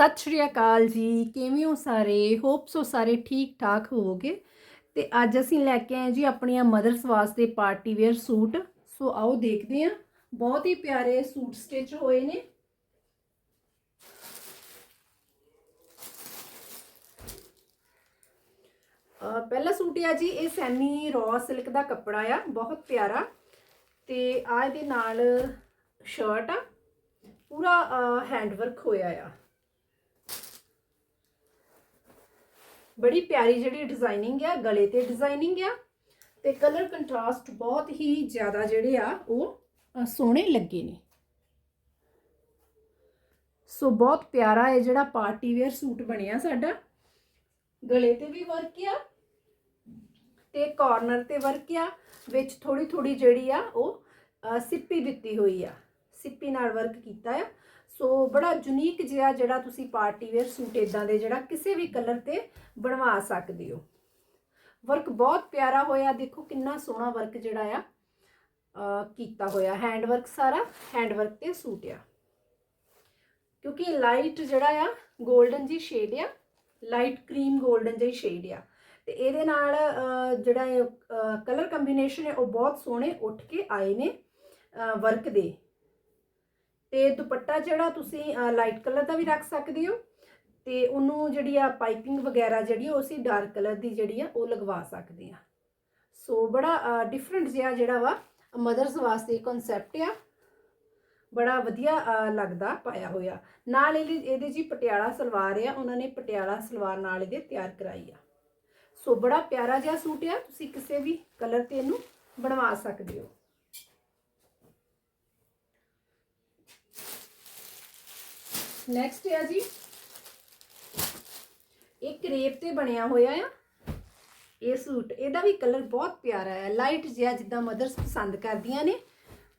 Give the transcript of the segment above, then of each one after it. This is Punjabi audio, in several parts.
ਸਤਿ ਸ਼੍ਰੀ ਅਕਾਲ ਜੀ। ਕਿਵੇਂ ਹੋ ਸਾਰੇ? ਹੋਪ ਸੋ ਸਾਰੇ ਠੀਕ ਠਾਕ ਹੋਵੋਗੇ। ਤੇ ਅੱਜ ਅਸੀਂ ਲੈ ਕੇ ਆਏ ਜੀ ਆਪਣੀਆਂ ਮਦਰਸ ਵਾਸਤੇ ਪਾਰਟੀ ਵੇਅਰ ਸੂਟ। ਸੋ ਆਓ ਦੇਖਦੇ ਹਾਂ। ਬਹੁਤ ਹੀ ਪਿਆਰੇ ਸੂਟ ਸਟਿਚ ਹੋਏ ਨੇ। ਪਹਿਲਾ ਸੂਟ ਹੈ ਜੀ, ਇਹ ਸੈਮੀ ਰॉ ਸਿਲਕ ਦਾ ਕੱਪੜਾ ਆ। ਬਹੁਤ ਪਿਆਰਾ। ਤੇ ਆ ਇਹਦੇ ਨਾਲ ਸ਼ਰਟ ਆ। ਪੂਰਾ ਹੈਂਡ ਵਰਕ ਹੋਇਆ ਆ। ਬੜੀ ਪਿਆਰੀ ਜਿਹੜੀ ਡਿਜ਼ਾਈਨਿੰਗ ਆ, ਗਲੇ ਤੇ ਡਿਜ਼ਾਈਨਿੰਗ ਆ, ਤੇ ਕਲਰ ਕੰਟਰਾਸਟ ਬਹੁਤ ਹੀ ਜ਼ਿਆਦਾ ਜਿਹੜੇ ਆ, ਉਹ ਸੋਹਣੇ ਲੱਗੇ ਨੇ। ਸੋ ਬਹੁਤ ਪਿਆਰਾ ਇਹ ਜਿਹੜਾ ਪਾਰਟੀ ਵੇਅਰ ਸੂਟ ਬਣਿਆ ਸਾਡਾ। ਗਲੇ ਤੇ ਵੀ ਵਰਕ ਆ, ਤੇ ਕਾਰਨਰ ਤੇ ਵਰਕ ਆ, ਵਿੱਚ ਥੋੜੀ ਥੋੜੀ ਜਿਹੜੀ ਆ, ਉਹ ਸਿੱਪੀ ਦਿੱਤੀ ਹੋਈ ਆ। ਸਿੱਪੀ ਨਾਲ ਵਰਕ ਕੀਤਾ ਆ। ਸੋ ਬੜਾ ਯੂਨੀਕ ਜਿਹਾ ਜਿਹੜਾ ਤੁਸੀਂ ਪਾਰਟੀ ਵੇਅਰ ਸੂਟ ਇਦਾਂ ਦੇ ਜਿਹੜਾ ਕਿਸੇ ਵੀ ਕਲਰ ਤੇ ਬਣਵਾ ਸਕਦੇ ਹੋ। ਵਰਕ ਬਹੁਤ ਪਿਆਰਾ ਹੋਇਆ। ਦੇਖੋ ਕਿੰਨਾ ਸੋਹਣਾ ਵਰਕ ਜਿਹੜਾ ਆ ਕੀਤਾ ਹੋਇਆ। ਹੈਂਡ ਵਰਕ ਸਾਰਾ ਹੈਂਡ ਵਰਕ ਤੇ ਸੂਟ ਆ। ਕਿਉਂਕਿ ਲਾਈਟ ਜਿਹੜਾ ਆ 골ਡਨ ਜੀ ਸ਼ੇਡ ਆ ਲਾਈਟ ਕਰੀਮ 골ਡਨ ਜਿਹੀ ਸ਼ੇਡ ਆ। ਤੇ ਇਹਦੇ ਨਾਲ ਜਿਹੜਾ ਕਲਰ ਕੰਬੀਨੇਸ਼ਨ ਹੈ ਉਹ ਬਹੁਤ ਸੋਹਣੇ ਉੱਠ ਕੇ ਆਏ ਨੇ ਵਰਕ ਦੇ। ਤੇ ਦੁਪੱਟਾ ਜਿਹੜਾ ਤੁਸੀਂ ਲਾਈਟ ਕਲਰ ਦਾ ਵੀ ਰੱਖ ਸਕਦੇ ਹੋ ਤੇ ਉਹਨੂੰ ਜਿਹੜੀ ਆ ਪਾਈਪਿੰਗ ਵਗੈਰਾ ਜਿਹੜੀ ਉਹ ਅਸੀਂ ਡਾਰਕ ਕਲਰ ਦੀ ਜਿਹੜੀ ਆ, ਉਹ ਲਗਵਾ ਸਕਦੇ ਆ ਸੋ ਬੜਾ ਡਿਫਰੈਂਟ ਜਿਹਾ ਜਿਹੜਾ ਵਾ ਮਦਰਸ ਵਾਸਤੇ ਕਨਸੈਪਟ ਆ। ਬੜਾ ਵਧੀਆ ਲੱਗਦਾ, ਪਾਇਆ ਹੋਇਆ। ਨਾਲ ਇਹਦੇ ਇਹਦੇ ਜੀ ਪਟਿਆਲਾ ਸਲਵਾਰ ਆ, ਉਹਨਾਂ ਨੇ ਪਟਿਆਲਾ ਸਲਵਾਰ ਨਾਲ ਇਹਦੇ ਤਿਆਰ ਕਰਾਈ ਆ। ਸੋ ਬੜਾ ਪਿਆਰਾ ਜਿਹਾ ਸੂਟ ਆ, ਤੁਸੀਂ ਕਿਸੇ ਵੀ ਕਲਰ ਤੇ ਇਹਨੂੰ ਬਣਵਾ ਸਕਦੇ ਹੋ। ਨੈਕਸਟ ਹੈ ਜੀ। ਇਹ ਕਰੇਪ ਤੇ ਬਣਿਆ ਹੋਇਆ ਆ। ਇਹ ਸੂਟ, ਇਹਦਾ ਵੀ ਕਲਰ ਬਹੁਤ ਪਿਆਰਾ ਹੈ। ਲਾਈਟ ਜਿਹਾ ਜਿੱਦਾਂ ਮਦਰਸ ਪਸੰਦ ਕਰਦੀਆਂ ਨੇ,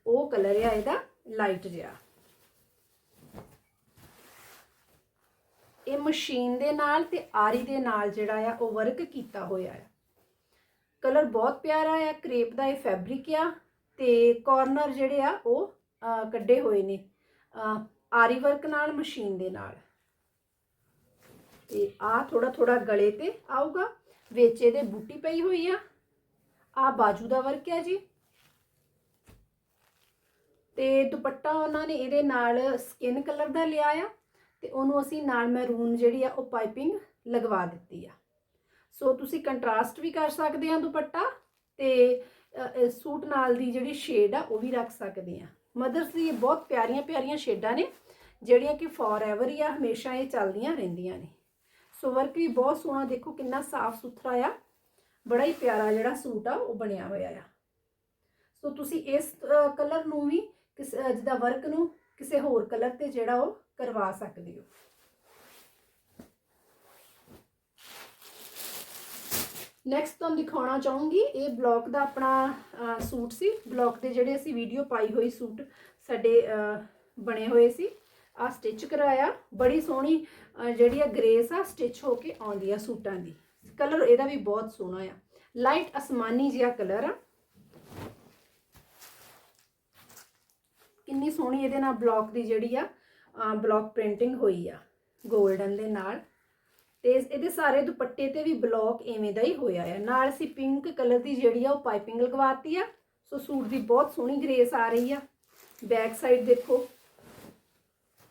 ਉਹ ਕਲਰ ਆ ਇਹਦਾ ਲਾਈਟ ਜਿਹਾ। ਇਹ ਮਸ਼ੀਨ ਦੇ ਨਾਲ ਤੇ ਆਰੀ ਦੇ ਨਾਲ ਜਿਹੜਾ ਆ, ਉਹ ਵਰਕ ਕੀਤਾ ਹੋਇਆ ਆ। ਕਲਰ ਬਹੁਤ ਪਿਆਰਾ ਆ, ਕਰੇਪ ਦਾ ਇਹ ਫੈਬਰਿਕ ਆ ਤੇ ਕਾਰਨਰ ਜਿਹੜੇ ਆ, ਉਹ ਕੱਢੇ ਹੋਏ ਨੇ। ਆਰੀ ਵਰਕ ਨਾਲ, ਮਸ਼ੀਨ ਦੇ ਨਾਲ। ਤੇ ਆ ਥੋੜਾ ਥੋੜਾ ਗਲੇ ਤੇ ਆਊਗਾ। ਵਿੱਚ ਇਹਦੇ ਬੂਟੀ ਪਈ ਹੋਈ ਆ। ਆ ਬਾਜੂ ਦਾ ਵਰਕ ਹੈ ਜੀ। ਤੇ ਦੁਪੱਟਾ ਉਹਨਾਂ ਨੇ ਇਹਦੇ ਨਾਲ ਸਕਿਨ ਕਲਰ ਦਾ ਲਿਆ ਆ। ਤੇ ਉਹਨੂੰ ਅਸੀਂ ਨਾਲ ਮੈਰੂਨ ਜਿਹੜੀ ਆ, ਉਹ ਪਾਈਪਿੰਗ ਲਗਵਾ ਦਿੱਤੀ ਆ। ਸੋ ਤੁਸੀਂ ਕੰਟਰਾਸਟ ਵੀ ਕਰ ਸਕਦੇ ਆ ਦੁਪੱਟਾ ਤੇ ਸੂਟ ਨਾਲ ਦੀ ਜਿਹੜੀ ਸ਼ੇਡ ਆ, ਉਹ ਵੀ ਰੱਖ ਸਕਦੇ ਆ। ਮਦਰਸ ਦੀ ਇਹ ਬਹੁਤ ਪਿਆਰੀਆਂ ਪਿਆਰੀਆਂ ਸ਼ੇਡਾਂ ਨੇ, ਜਿਹੜੀਆਂ ਕਿ ਫੋਰ ਹੀ ਆ, ਹਮੇਸ਼ਾ ਇਹ ਚੱਲਦੀਆਂ ਰਹਿੰਦੀਆਂ ਨੇ। ਸੋ ਵਰਕ ਵੀ ਬਹੁਤ ਸੋਹਣਾ, ਦੇਖੋ ਕਿੰਨਾ ਸਾਫ਼ ਸੁਥਰਾ ਆ। ਬੜਾ ਹੀ ਪਿਆਰਾ ਜਿਹੜਾ ਸੂਟ ਆ, ਉਹ ਬਣਿਆ ਹੋਇਆ ਆ। ਸੋ ਤੁਸੀਂ ਇਸ ਕਲਰ ਨੂੰ ਵੀ ਕਿਸ ਜਿੱਦਾਂ ਵਰਕ ਨੂੰ ਕਿਸੇ ਹੋਰ ਕਲਰ ਤੇ ਜਿਹੜਾ ਉਹ ਕਰਵਾ ਸਕਦੇ ਹੋ। ਨੈਕਸਟ ਤੁਹਾਨੂੰ ਦਿਖਾਉਣਾ ਚਾਹੂੰਗੀ, ਇਹ ਬਲੌਕ ਦਾ ਆਪਣਾ ਸੂਟ ਸੀ। ਬਲੌਕ ਦੇ ਜਿਹੜੇ ਅਸੀਂ ਵੀਡੀਓ ਪਾਈ ਹੋਈ ਸੂਟ ਸਾਡੇ ਬਣੇ ਹੋਏ ਸੀ। ਆ ਸਟਿਚ ਕਰਾਇਆ। ਬੜੀ ਸੋਹਣੀ ਜਿਹੜੀ ਆ ਗ੍ਰੇਸ ਆ ਸਟਿਚ ਹੋ ਕੇ ਆਉਂਦੀ ਆ ਸੂਟਾਂ ਦੀ। ਕਲਰ ਇਹਦਾ ਵੀ ਬਹੁਤ ਸੋਹਣਾ ਆ। ਲਾਈਟ ਅਸਮਾਨੀ ਜਿਹਾ ਕਲਰ ਆ। ਕਿੰਨੀ ਸੋਹਣੀ ਇਹਦੇ ਨਾਲ ਬਲੌਕ ਦੀ ਜਿਹੜੀ ਆ ਬਲੌਕ ਪ੍ਰਿੰਟਿੰਗ ਹੋਈ ਆ। 골ਡਨ ਦੇ ਨਾਲ। ਤੇ ਇਹਦੇ ਸਾਰੇ ਦੁਪੱਟੇ ਤੇ ਵੀ ਬਲੌਕ ਐਵੇਂ ਦਾ ਹੀ ਹੋਇਆ ਆ। ਨਾਲ ਅਸੀਂ ਪਿੰਕ ਕਲਰ ਦੀ ਜਿਹੜੀ ਆ ਉਹ ਪਾਈਪਿੰਗ ਲਗਵਾਤੀ ਆ। ਸੋ ਸੂਟ ਦੀ ਬਹੁਤ ਸੋਹਣੀ ਗ੍ਰੇਸ ਆ ਰਹੀ ਆ। ਬੈਕ ਸਾਈਡ ਦੇਖੋ।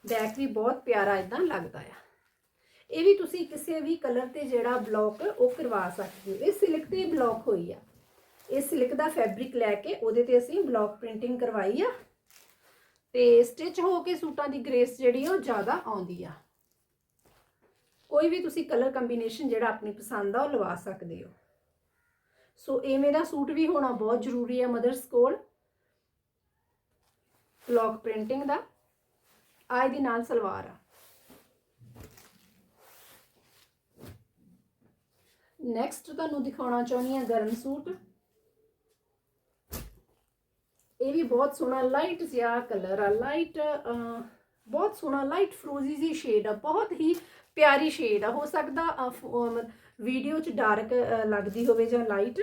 ਬੈਕ ਵੀ ਬਹੁਤ ਪਿਆਰਾ ਇਦਾਂ ਲੱਗਦਾ ਆ। ਇਹ ਵੀ ਤੁਸੀਂ ਕਿਸੇ ਵੀ ਕਲਰ ਤੇ ਜਿਹੜਾ ਬਲੌਕ ਉਹ ਕਰਵਾ ਸਕਦੇ ਹੋ। ਇਹ ਸਿਲਕ ਤੇ ਬਲੌਕ ਹੋਈ ਆ। ਇਹ ਸਿਲਕ ਦਾ ਫੈਬਰਿਕ ਲੈ ਕੇ ਉਹਦੇ ਤੇ ਅਸੀਂ ਬਲੌਕ ਪ੍ਰਿੰਟਿੰਗ ਕਰਵਾਈ ਆ। ਤੇ ਸਟਿਚ ਹੋ ਕੇ ਸੂਟਾਂ ਦੀ ਗ੍ਰੇਸ ਜਿਹੜੀ ਆ, ਉਹ ਜ਼ਿਆਦਾ ਆਉਂਦੀ ਆ। ਕੋਈ ਵੀ ਤੁਸੀਂ ਕਲਰ ਕੰਬੀਨੇਸ਼ਨ ਜਿਹੜਾ ਆਪਣੀ ਪਸੰਦ ਆ, ਉਹ ਲਵਾ ਸਕਦੇ ਹੋ। ਸੋ ਐਵੇਂ ਦਾ ਸੂਟ ਵੀ ਹੋਣਾ ਬਹੁਤ ਜ਼ਰੂਰੀ ਹੈ ਮਦਰਸ ਕੋਲ। ਬਲੌਕ ਪ੍ਰਿੰਟਿੰਗ ਦਾ। ਆ ਇਹਦੀ ਨਾਲ ਸਲਵਾਰ ਆ। ਨੈਕਸਟ ਤੁਹਾਨੂੰ ਦਿਖਾਉਣਾ ਚਾਹੁੰਦੀ ਹਾਂ ਗਰਮ ਸੂਟ। ਇਹ ਵੀ ਬਹੁਤ ਸੋਹਣਾ ਲਾਈਟ ਜਿਹਾ ਕਲਰ ਆ ਲਾਈਟ ਬਹੁਤ ਸੋਹਣਾ ਲਾਈਟ ਫਰੋਜ਼ੀ ਜੀ ਸ਼ੇਡ ਆ, ਬਹੁਤ ਹੀ ਪਿਆਰੀ ਸ਼ੇਡ ਆ। ਹੋ ਸਕਦਾ ਵੀਡੀਓ 'ਚ ਡਾਰਕ ਲੱਗਦੀ ਹੋਵੇ ਜਾਂ ਲਾਈਟ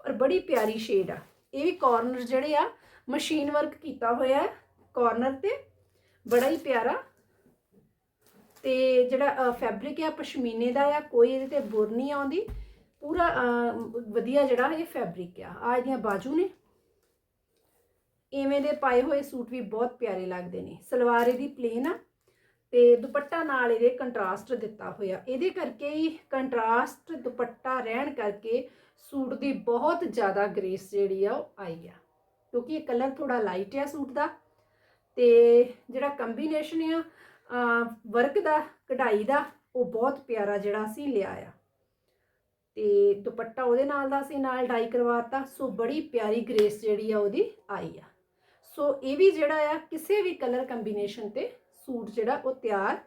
ਪਰ ਬੜੀ ਪਿਆਰੀ ਸ਼ੇਡ ਆ। ਇਹ ਵੀ ਕਾਰਨਰ ਜਿਹੜੇ ਆ ਮਸ਼ੀਨ ਵਰਕ ਕੀਤਾ ਹੋਇਆ ਹੈ ਕਾਰਨਰ ਤੇ। ਬੜਾ ਹੀ ਪਿਆਰਾ। ਤੇ ਜਿਹੜਾ ਫੈਬਰਿਕ ਆ, ਪਸ਼ਮੀਨੇ ਦਾ ਆ, ਕੋਈ ਇਹਦੇ ਤੇ ਬੁਰ ਨਹੀਂ ਆਉਂਦੀ। ਪੂਰਾ ਵਧੀਆ ਜਿਹੜਾ ਇਹ ਫੈਬਰਿਕ ਆ। ਆ ਇਹਦੀਆਂ ਬਾਜੂ ਨੇ। ਇਵੇਂ ਦੇ ਪਾਏ ਹੋਏ ਸੂਟ ਵੀ ਬਹੁਤ ਪਿਆਰੇ ਲੱਗਦੇ ਨੇ। ਸਲਵਾਰ ਇਹਦੀ ਪਲੇਨ ਆ ਤੇ ਦੁਪੱਟਾ ਨਾਲ ਇਹਦੇ ਕੰਟਰਾਸਟ ਦਿੱਤਾ ਹੋਇਆ। ਇਹਦੇ ਕਰਕੇ ਹੀ ਕੰਟਰਾਸਟ ਦੁਪੱਟਾ ਰਹਿਣ ਕਰਕੇ ਸੂਟ ਦੀ ਬਹੁਤ ਜ਼ਿਆਦਾ ਗ੍ਰੇਸ ਜਿਹੜੀ ਆ ਉਹ ਆਈ ਆ। ਕਿਉਂਕਿ ਇਹ ਕਲਰ ਥੋੜਾ ਲਾਈਟ ਆ ਸੂਟ ਦਾ ਤੇ ਜਿਹੜਾ ਕੰਬੀਨੇਸ਼ਨ ਆ ਵਰਕ ਦਾ, ਕਢਾਈ ਦਾ, ਉਹ ਬਹੁਤ ਪਿਆਰਾ ਜਿਹੜਾ ਅਸੀਂ ਲਿਆ ਆ। ਤੇ ਦੁਪੱਟਾ ਉਹਦੇ ਨਾਲ ਦਾ ਅਸੀਂ ਨਾਲ ਡਾਈ ਕਰਵਾਤਾ, ਸੋ ਬੜੀ ਪਿਆਰੀ ਗ੍ਰੇਸ ਜਿਹੜੀ ਆ ਉਹਦੀ ਆਈ ਆ। ਸੋ ਇਹ ਵੀ ਜਿਹੜਾ ਆ, ਕਿਸੇ ਵੀ ਕਲਰ ਕੰਬੀਨੇਸ਼ਨ ਤੇ ਸੂਟ ਜਿਹੜਾ ਉਹ ਤਿਆਰ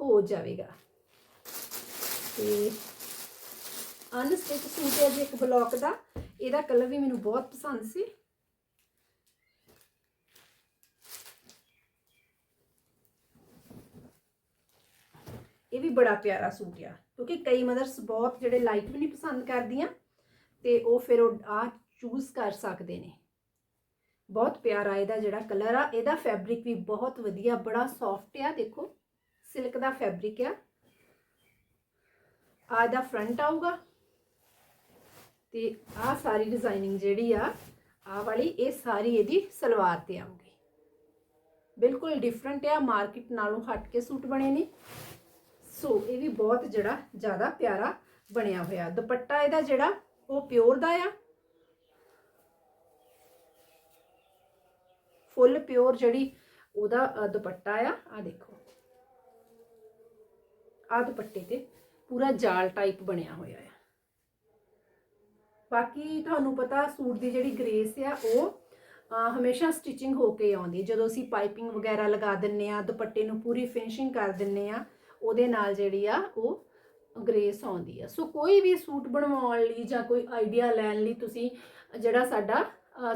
ਹੋ ਜਾਵੇਗਾ। ਤੇ ਅਨਸਟਿਚ ਸੂਟ ਹੈ ਜੀ ਇੱਕ ਬਲੌਕ ਦਾ। ਇਹਦਾ ਕਲਰ ਵੀ ਮੈਨੂੰ ਬਹੁਤ ਪਸੰਦ ਸੀ। ਇਹ ਵੀ ਬੜਾ ਪਿਆਰਾ ਸੂਟ ਆ, ਕਿਉਂਕਿ ਕਈ ਮਦਰਸ ਬਹੁਤ ਜਿਹੜੇ ਲਾਈਟ ਵੀ ਨਹੀਂ ਪਸੰਦ ਕਰਦੀਆਂ, ਤੇ ਉਹ ਫਿਰ ਉਹ ਆ ਚੂਜ਼ ਕਰ ਸਕਦੇ ਨੇ। ਬਹੁਤ ਪਿਆਰਾ ਇਹਦਾ ਜਿਹੜਾ ਕਲਰ ਆ, ਇਹਦਾ ਫੈਬਰਿਕ ਵੀ ਬਹੁਤ ਵਧੀਆ, ਬੜਾ ਸੌਫਟ ਆ, ਦੇਖੋ ਸਿਲਕ ਦਾ ਫੈਬਰਿਕ ਆ। ਆ ਇਹਦਾ ਫਰੰਟ ਆਊਗਾ ਤੇ ਆ ਸਾਰੀ ਡਿਜ਼ਾਈਨਿੰਗ ਜਿਹੜੀ ਆ ਆ ਵਾਲੀ ਇਹ ਸਾਰੀ ਇਹਦੀ ਸਲਵਾਰ ਤੇ ਆਊਗੀ। ਬਿਲਕੁਲ ਡਿਫਰੈਂਟ ਆ ਮਾਰਕੀਟ ਨਾਲੋਂ ਹਟ ਕੇ ਸੂਟ ਬਣੇ ਨੇ। ਸੋ ਇਹ ਵੀ ਬਹੁਤ ਜਿਹੜਾ ਜ਼ਿਆਦਾ ਪਿਆਰਾ ਬਣਿਆ ਹੋਇਆ। ਦੁਪੱਟਾ ਇਹਦਾ ਜਿਹੜਾ, ਉਹ ਪਿਓਰ ਦਾ ਆ। ਫੁੱਲ ਪਿਓਰ ਜਿਹੜੀ ਉਹਦਾ ਦੁਪੱਟਾ ਆ ਆ ਦੇਖੋ। ਆ ਦੁਪੱਟੇ ਤੇ ਪੂਰਾ ਜਾਲ ਟਾਈਪ ਬਣਿਆ ਹੋਇਆ ਆ। ਬਾਕੀ ਤੁਹਾਨੂੰ ਪਤਾ ਸੂਟ ਦੀ ਜਿਹੜੀ ਗ੍ਰੇਸ ਆ, ਉਹ ਹਮੇਸ਼ਾ ਸਟਿਚਿੰਗ ਹੋ ਕੇ ਆਉਂਦੀ ਜਦੋਂ ਅਸੀਂ ਪਾਈਪਿੰਗ ਵਗੈਰਾ ਲਗਾ ਦਿੰਨੇ ਆ, ਦੁਪੱਟੇ ਨੂੰ ਪੂਰੀ ਫਿਨਿਸ਼ਿੰਗ ਕਰ ਦਿੰਨੇ ਆ, ਉਹਦੇ ਨਾਲ ਜਿਹੜੀ ਆ, ਉਹ ਗ੍ਰੇਸ ਆਉਂਦੀ ਆ। ਸੋ ਕੋਈ ਵੀ ਸੂਟ ਬਣਵਾਉਣ ਲਈ ਜਾਂ ਕੋਈ ਆਈਡੀਆ ਲੈਣ ਲਈ ਤੁਸੀਂ ਜਿਹੜਾ ਸਾਡਾ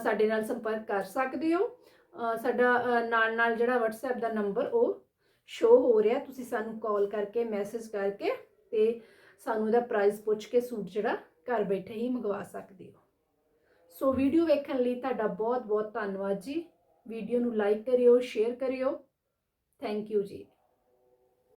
ਸਾਡੇ ਨਾਲ ਸੰਪਰਕ ਕਰ ਸਕਦੇ ਹੋ। ਸਾਡਾ ਨਾਲ ਨਾਲ ਜਿਹੜਾ WhatsApp ਦਾ ਨੰਬਰ ਉਹ ਸ਼ੋ ਹੋ ਰਿਹਾ। ਤੁਸੀਂ ਸਾਨੂੰ ਕਾਲ ਕਰਕੇ ਮੈਸੇਜ ਕਰਕੇ ਤੇ ਸਾਨੂੰ ਇਹਦਾ ਪ੍ਰਾਈਸ ਪੁੱਛ ਕੇ ਸੂਟ ਜਿਹੜਾ ਘਰ ਬੈਠੇ ਹੀ ਮੰਗਵਾ ਸਕਦੇ ਹੋ। ਸੋ ਵੀਡੀਓ ਵੇਖਣ ਲਈ ਤੁਹਾਡਾ ਬਹੁਤ ਬਹੁਤ ਧੰਨਵਾਦ ਜੀ। ਵੀਡੀਓ ਨੂੰ ਲਾਈਕ ਕਰਿਓ ਸ਼ੇਅਰ ਕਰਿਓ। ਥੈਂਕ ਯੂ ਜੀ।